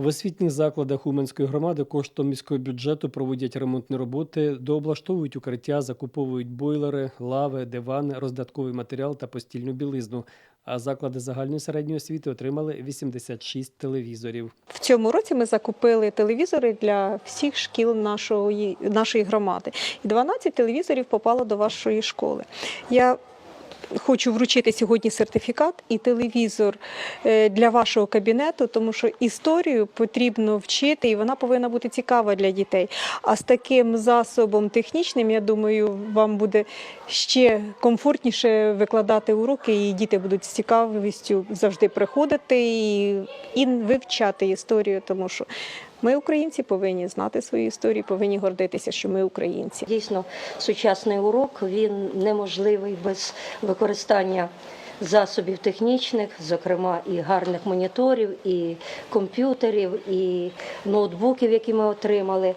В освітніх закладах Уменської громади коштом міського бюджету проводять ремонтні роботи, дооблаштовують укриття, закуповують бойлери, лави, дивани, роздатковий матеріал та постільну білизну. А заклади загальної середньої освіти отримали 86 телевізорів. В цьому році ми закупили телевізори для всіх шкіл нашої, нашої громади. І 12 телевізорів попало до вашої школи. Я хочу вручити сьогодні сертифікат і телевізор е, для вашого кабінету, тому що історію потрібно вчити, і вона повинна бути цікава для дітей. А з таким засобом технічним, я думаю, вам буде ще комфортніше викладати уроки, і діти будуть з цікавістю завжди приходити і, і вивчати історію, тому що ми, українці, повинні знати свою історію, повинні гордитися, що ми українці. Дійсно, сучасний урок він неможливий без використання засобів технічних, зокрема і гарних моніторів, і комп'ютерів, і ноутбуків, які ми отримали.